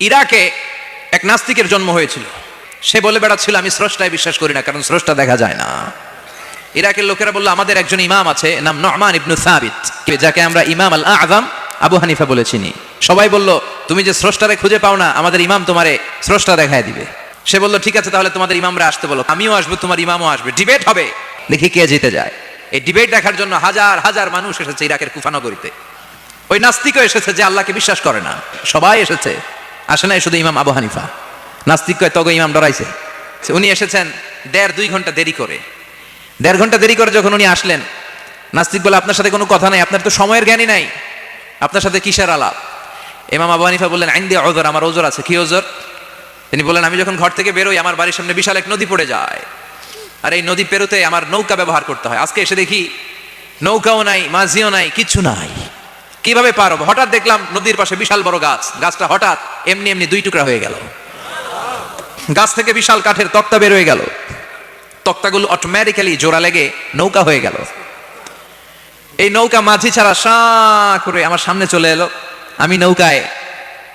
ইরাকে এক নাস্তিকের জন্ম হয়েছিল। সে বলে বেড়াচ্ছিল আমি স্রষ্টায় বিশ্বাস করি না, কারণ স্রষ্টা দেখা যায় না। ইরাকের লোকেরা বলল, আমাদের একজন ইমাম আছে, নাম নহমান ইবনু সাবিত, যাকে আমরা ইমাম আল আজম আবু হানিফা বলে চিনি। সবাই বলল, তুমি যে স্রষ্টারে খুঁজে পাও না, আমাদের ইমাম তোমারে স্রষ্টা দেখায় দিবে। সে বলল, ঠিক আছে, তাহলে তোমাদের ইমামরা আসতে বলো, আমিও আসব, তোমার ইমামও আসবে। ডিবেট হবে, দেখি কে জিতে যায়। এই ডিবেট দেখার জন্য হাজার হাজার মানুষ এসেছে ইরাকের কুফানগরীতে ওই নাস্তিকও এসেছে যে আল্লাহকে বিশ্বাস করে না। সবাই এসেছে। আসে নাই শুধু ইমাম আবু হানিফা। নাস্তিক কয়, তগো ইমাম ডরাইছে। উনি এসেছেন দেড় দুই ঘণ্টা দেরি করে। দেড় ঘণ্টা দেরি করে যখন উনি আসলেন, নাস্তিক বলে, আপনার সাথে কোনো কথা নাই, আপনার তো সময়ের জ্ঞানই নাই। আপনার সাথে কিসের আলাপ? ইমাম আবু হানিফা বললেন আইন দিয়ে ওজোর, আমার ওজোর আছে। কি ওজোর? তিনি বললেন, আমি যখন ঘর থেকে বেরোই, আমার বাড়ির সামনে বিশাল এক নদী পড়ে যায়। আর এই নদী পেরোতে আমার নৌকা ব্যবহার করতে হয়। আজকে এসে দেখি নৌকাও নাই, মাঝিও নাই কিচ্ছু নাই। কীভাবে পার হব? হঠাৎ দেখলাম নদীর পাশে বিশাল বড় গাছ। গাছটা হঠাৎ এমনি এমনি দুই টুকরা হয়ে গেল। গাছ থেকে বিশাল কাঠের তক্তা বের হয়ে গেল। তক্তাগুলো অটোমেটিক্যালি জোড়া লেগে নৌকা হয়ে গেল। এই নৌকা মাঝি ছাড়া সা করে আমার সামনে চলে এলো। আমি নৌকায়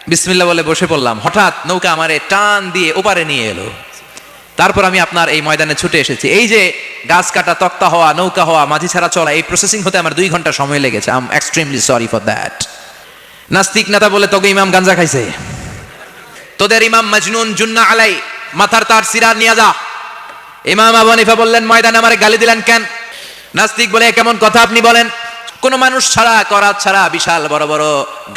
বিসমিল্লা বলে বসে পড়লাম। হঠাৎ নৌকা আমারে টান দিয়ে ওপারে নিয়ে এলো। তারপর আমি আপনার এই ময়দানে ছুটে এসেছি। এই যে গাছ কাটা, তক্তা হওয়া, নৌকা হওয়া, মাঝি ছাড়া চলা, এই প্রসেসিং হতে আমার দুই ঘণ্টা সময় লেগেছে। I'm extremely sorry for that নাস্তিক নেতা বলে তোকে ইমাম গাঞ্জা খাইছে। তোদের ইমাম মজনুন জুন্না আলাই, মাথার তার সিরা নিয়ে যা। ইমাম আবু বললেন, ময়দানে আমারে গালি দিলেন কেন? নাস্তিক বলে কেমন কথা আপনি বলেন? কোন মানুষ ছাড়া করাত ছাড়া বিশাল বড় বড়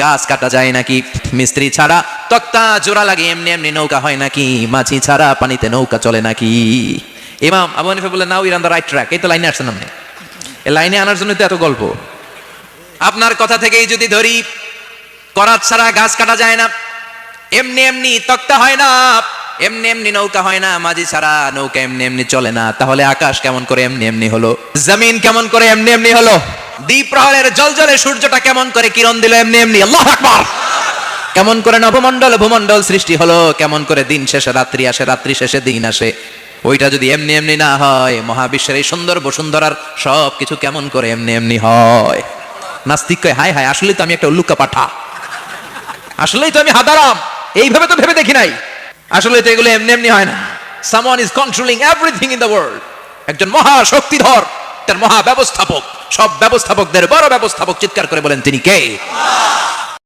গাছ কাটা যায় নাকি? মিস্ত্রি ছাড়া, তক্তা জোড়া লাগে, এমনি এমনি নৌকা হয় নাকি? মাছি ছাড়া পানিতে নৌকা চলে নাকি? ইমাম আবু বললেন now Iran the right track এই তো লাইনে আসছেন আপনি। এই লাইনে আনার জন্য তো এত গল্প। আপনার কথা থেকেই যদি ধরি করাত ছাড়া গাছ কাটা যায় না। এমনি এমনি তক্তা হয় না, এমনি এমনি নৌকা হয় না, মাঝি ছাড়া নৌকা এমনি এমনি চলে না। তাহলে আকাশ কেমন করে এমনি এমনি হলো? জমিন কেমন করে এমনি এমনি হলো? দ্বীপ প্রহরের জল জলে সূর্যটা কেমন করে কিরণ দিল এমনি এমনি? আল্লাহ আকবার! কেমন করে নবমণ্ডল ভূমণ্ডল সৃষ্টি হলো, কেমন করে দিন শেষে রাত্রি আসে, রাত্রি শেষে দিন আসে। ওইটা যদি এমনি এমনি না হয়, মহাবিশ্বের এই সুন্দর বসুন্ধরার সব কিছু কেমন করে এমনি এমনি হয়? নাস্তিক হায় হায় আসলে তো আমি একটা উল্লুকা পাঠা। আসলেই তো আমি হাদারাম। এইভাবে তো ভেবে দেখি নাই। আসলে তো এগুলো এমনি এমনি হয় না। Someone is controlling everything in the world একজন মহা শক্তিধর তার মহা ব্যবস্থাপক সব ব্যবস্থাপকদের বড় ব্যবস্থাপক চিৎকার করে বলেন, তিনি কে?